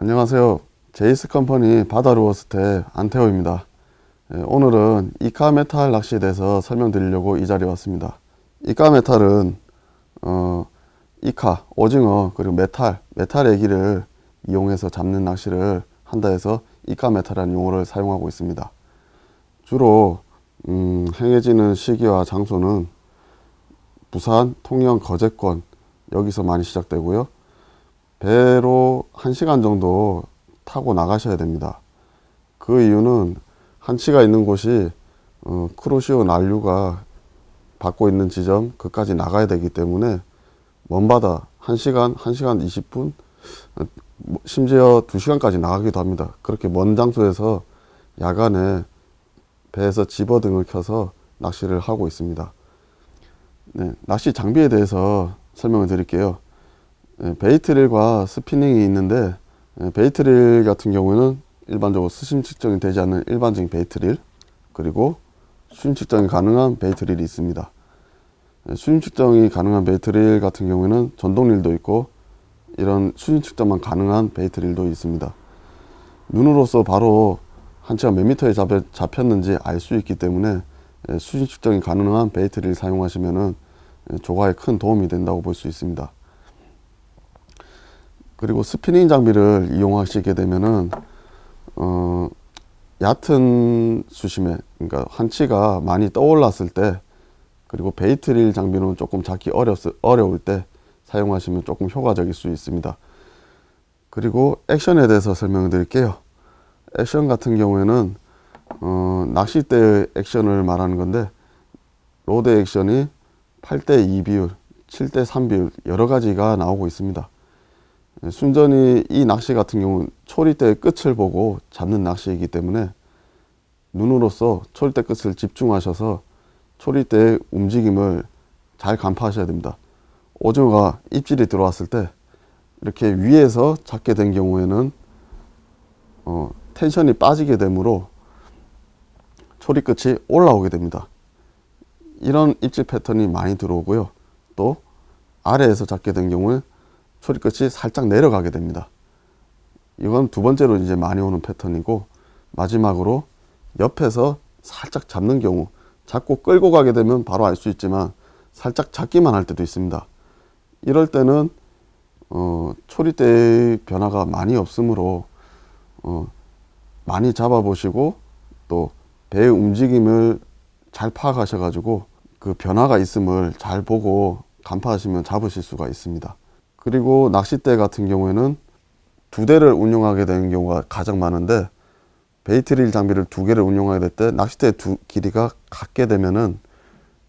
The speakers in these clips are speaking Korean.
안녕하세요. 제이스 컴퍼니 바다루어스테 안태호입니다. 예, 오늘은 이카 메탈 낚시에 대해서 설명드리려고 이 자리에 왔습니다. 이카 메탈은 어, 이카, 오징어 그리고 메탈, 메탈 애기를 이용해서 잡는 낚시를 한다 해서 이카 메탈이라는 용어를 사용하고 있습니다. 주로 음, 행해지는 시기와 장소는 부산, 통영, 거제권 여기서 많이 시작되고요. 배로 1시간 정도 타고 나가셔야 됩니다. 그 이유는 한치가 있는 곳이 어, 크루시오 난류가 받고 있는 지점 그까지 나가야 되기 때문에 먼 바다 1시간, 1시간 20분 어, 뭐, 심지어 2시간까지 나가기도 합니다. 그렇게 먼 장소에서 야간에 배에서 집어등을 켜서 낚시를 하고 있습니다. 네, 낚시 장비에 대해서 설명을 드릴게요. 네, 베이트릴과 스피닝이 있는데 네, 베이트릴 같은 경우에는 일반적으로 수심 측정이 되지 않는 일반적인 베이트릴 그리고 수심 측정이 가능한 베이트릴이 있습니다. 네, 수심 측정이 가능한 베이트릴 같은 경우에는 전동릴도 있고 이런 수심 측정만 가능한 베이트릴도 있습니다. 눈으로서 바로 한치가 몇 미터에 잡, 잡혔는지 알 수 있기 때문에 예, 수심 측정이 가능한 베이트를 사용하시면은 예, 조과에 큰 도움이 된다고 볼 수 있습니다. 그리고 스피닝 장비를 이용하시게 되면은 어, 얕은 수심에 그러니까 한치가 많이 떠올랐을 때 그리고 베이트릴 장비는 조금 잡기 어렵, 어려울 때 사용하시면 조금 효과적일 수 있습니다. 그리고 액션에 대해서 설명을 드릴게요. 액션 같은 경우에는 어, 낚싯대의 액션을 말하는 건데 로드 액션이 8대 2 비율, 7대 3 비율 여러 가지가 나오고 있습니다. 예, 순전히 이 낚시 같은 경우는 초리대의 끝을 보고 잡는 낚시이기 때문에 눈으로서 초리대 끝을 집중하셔서 초리대의 움직임을 잘 간파하셔야 됩니다. 오징어가 입질이 들어왔을 때 이렇게 위에서 잡게 된 경우에는 어, 텐션이 빠지게 되므로 초리 끝이 올라오게 됩니다. 이런 입질 패턴이 많이 들어오고요. 또 아래에서 잡게 된 경우에 초리 끝이 살짝 내려가게 됩니다. 이건 두 번째로 이제 많이 오는 패턴이고 마지막으로 옆에서 살짝 잡는 경우 잡고 끌고 가게 되면 바로 알 수 있지만 살짝 잡기만 할 때도 있습니다. 이럴 때는 어, 초리대의 변화가 많이 없으므로 어, 많이 잡아보시고 또 배의 움직임을 잘 파악하셔가지고 그 변화가 있음을 잘 보고 간파하시면 잡으실 수가 있습니다. 그리고 낚싯대 같은 경우에는 두 대를 운용하게 되는 경우가 가장 많은데 베이트릴 장비를 두 개를 운용하게 될 때 낚싯대 두 길이가 같게 되면은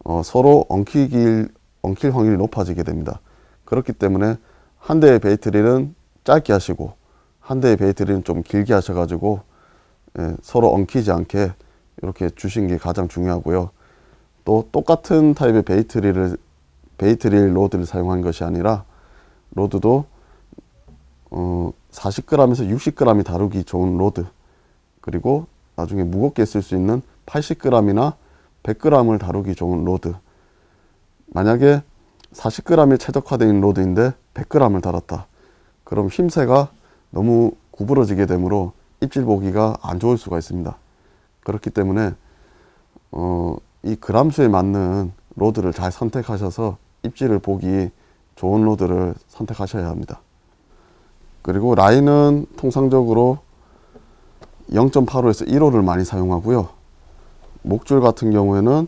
어, 서로 엉키길 엉킬 확률이 높아지게 됩니다. 그렇기 때문에 한 대의 베이트릴은 짧게 하시고 한 대의 베이트릴은 좀 길게 하셔가지고 예, 서로 엉키지 않게 이렇게 주신 게 가장 중요하고요. 또 똑같은 타입의 베이트릴을 베이트릴 로드를 사용한 것이 아니라 로드도 어, 40g에서 60g이 다루기 좋은 로드. 그리고 나중에 무겁게 쓸 수 있는 80g이나 100g을 다루기 좋은 로드. 만약에 40g이 최적화되어 있는 로드인데 100g을 달았다. 그럼 힘새가 너무 구부러지게 되므로 입질 보기가 안 좋을 수가 있습니다. 그렇기 때문에 어, 이 그람수에 맞는 로드를 잘 선택하셔서 입질을 보기 좋은 로드를 선택하셔야 합니다. 그리고 라인은 통상적으로 0.85에서 1호를 많이 사용하고요. 목줄 같은 경우에는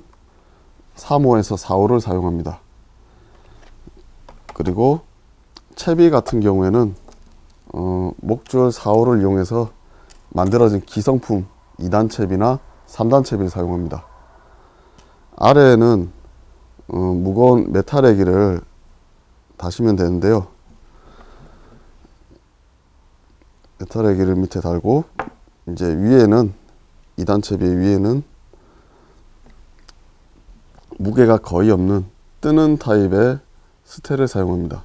3호에서 4호를 사용합니다. 그리고 채비 같은 경우에는 어, 목줄 4호를 이용해서 만들어진 기성품 2단 채비나 3단 채비를 사용합니다. 아래에는 어, 무거운 메탈 애기를 다시면 되는데요. 메탈애기를 밑에 달고 이제 위에는 2단 채비 위에는 무게가 거의 없는 뜨는 타입의 스테를 사용합니다.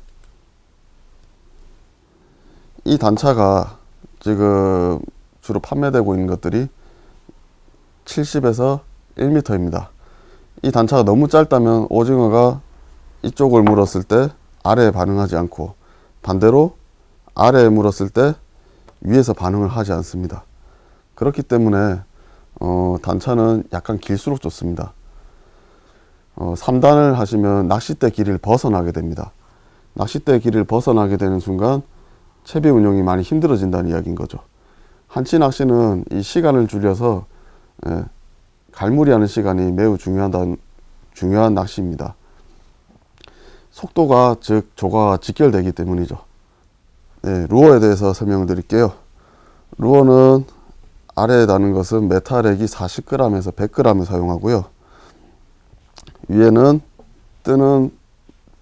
이 단차가 지금 주로 판매되고 있는 것들이 70에서 1m입니다. 이 단차가 너무 짧다면 오징어가 이쪽을 물었을 때 아래에 반응하지 않고 반대로 아래에 물었을 때 위에서 반응을 하지 않습니다. 그렇기 때문에 어, 단차는 약간 길수록 좋습니다. 어, 3단을 하시면 낚싯대 길이를 벗어나게 됩니다. 낚싯대 길이를 벗어나게 되는 순간 채비 운용이 많이 힘들어진다는 이야기인 거죠. 한치 낚시는 이 시간을 줄여서 예, 갈무리하는 시간이 매우 중요한 중요한 낚시입니다. 속도가 즉 조과가 직결되기 때문이죠. 네, 루어에 대해서 설명을 드릴게요. 루어는 아래에 다는 것은 메탈액이 40g에서 100g을 사용하고요. 위에는 뜨는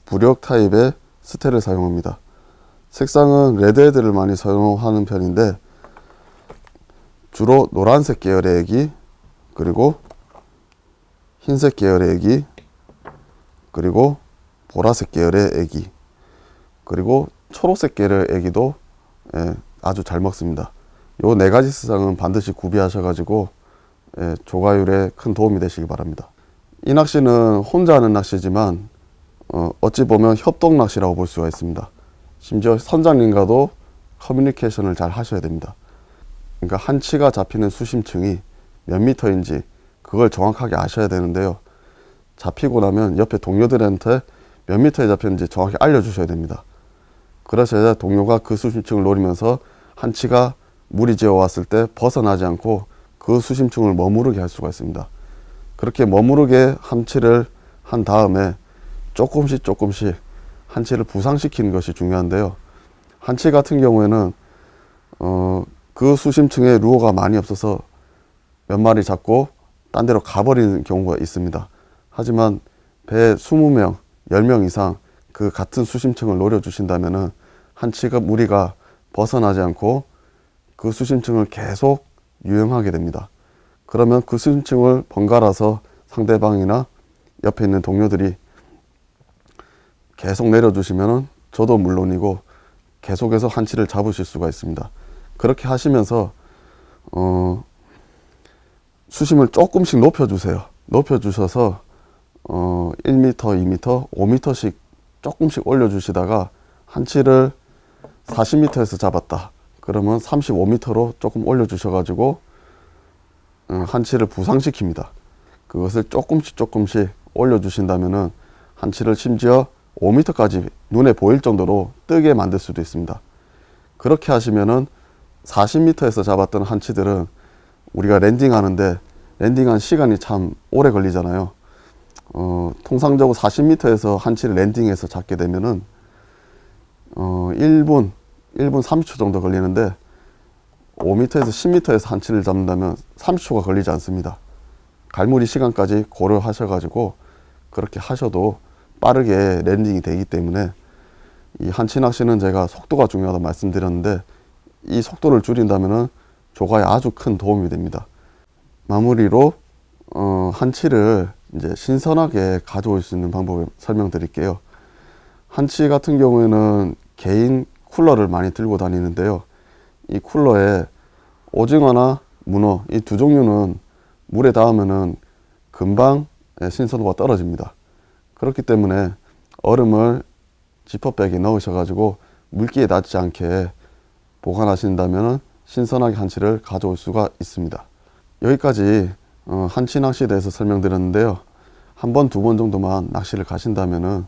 부력 타입의 스테를 사용합니다. 색상은 레드헤드를 많이 사용하는 편인데 주로 노란색 계열의 액이 그리고 흰색 계열의 액이 그리고 보라색 계열의 애기 그리고 초록색 계열의 애기도 예, 아주 잘 먹습니다. 요 네 가지 세상은 반드시 구비하셔가지고 예, 조가율에 큰 도움이 되시기 바랍니다. 이 낚시는 혼자 하는 낚시지만 어, 어찌 보면 협동 낚시라고 볼 수가 있습니다. 심지어 선장님과도 커뮤니케이션을 잘 하셔야 됩니다. 그러니까 한 치가 잡히는 수심층이 몇 미터인지 그걸 정확하게 아셔야 되는데요. 잡히고 나면 옆에 동료들한테 몇 미터에 잡혔는지 정확히 알려주셔야 됩니다. 그러셔야 동료가 그 수심층을 노리면서 한치가 물이 지어 왔을 때 벗어나지 않고 그 수심층을 머무르게 할 수가 있습니다. 그렇게 머무르게 한치를 한 다음에 조금씩 조금씩 한치를 부상시키는 것이 중요한데요. 한치 같은 경우에는 어, 그 수심층에 루어가 많이 없어서 몇 마리 잡고 딴 데로 가버리는 경우가 있습니다. 하지만 배 20명, 10명 이상 그 같은 수심층을 노려주신다면은 한치가 무리가 벗어나지 않고 그 수심층을 계속 유영하게 됩니다. 그러면 그 수심층을 번갈아서 상대방이나 옆에 있는 동료들이 계속 내려주시면은 저도 물론이고 계속해서 한치를 잡으실 수가 있습니다. 그렇게 하시면서 어 수심을 조금씩 높여주세요. 높여주셔서 어 1m, 2m, 5m씩 조금씩 올려주시다가 한치를 40m에서 잡았다. 그러면 35m로 조금 올려주셔가지고 어, 한치를 부상시킵니다. 그것을 조금씩 조금씩 올려주신다면은 한치를 심지어 5m까지 눈에 보일 정도로 뜨게 만들 수도 있습니다. 그렇게 하시면은 40m에서 잡았던 한치들은 우리가 랜딩하는데 랜딩한 시간이 참 오래 걸리잖아요. 어, 통상적으로 40m에서 한 치를 랜딩해서 잡게 되면은 어, 1분, 1분 30초 정도 걸리는데 5m에서 10m에서 한 치를 잡는다면 30초가 걸리지 않습니다. 갈무리 시간까지 고려하셔가지고 그렇게 하셔도 빠르게 랜딩이 되기 때문에 이 한치 낚시는 제가 속도가 중요하다고 말씀드렸는데 이 속도를 줄인다면은 조가에 아주 큰 도움이 됩니다. 마무리로 어, 한치를 이제 신선하게 가져올 수 있는 방법을 설명드릴게요. 한치 같은 경우에는 개인 쿨러를 많이 들고 다니는데요. 이 쿨러에 오징어나 문어 이 두 종류는 물에 닿으면은 금방 신선도가 떨어집니다. 그렇기 때문에 얼음을 지퍼백에 넣으셔가지고 물기에 닿지 않게 보관하신다면 신선하게 한치를 가져올 수가 있습니다. 여기까지 어, 한치 낚시에 대해서 설명드렸는데요. 한 번, 두 번 정도만 낚시를 가신다면은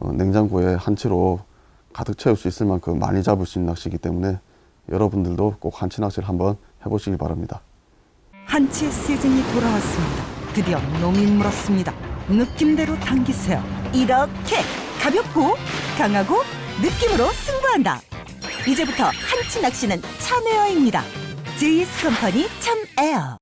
어, 냉장고에 한치로 가득 채울 수 있을 만큼 많이 잡을 수 있는 낚시이기 때문에 여러분들도 꼭 한치 낚시를 한번 해보시기 바랍니다. 한치 시즌이 돌아왔습니다. 드디어 놈이 물었습니다. 느낌대로 당기세요. 이렇게 가볍고 강하고 느낌으로 승부한다. 이제부터 한치 낚시는 참에어입니다. JS 컴퍼니 참에어.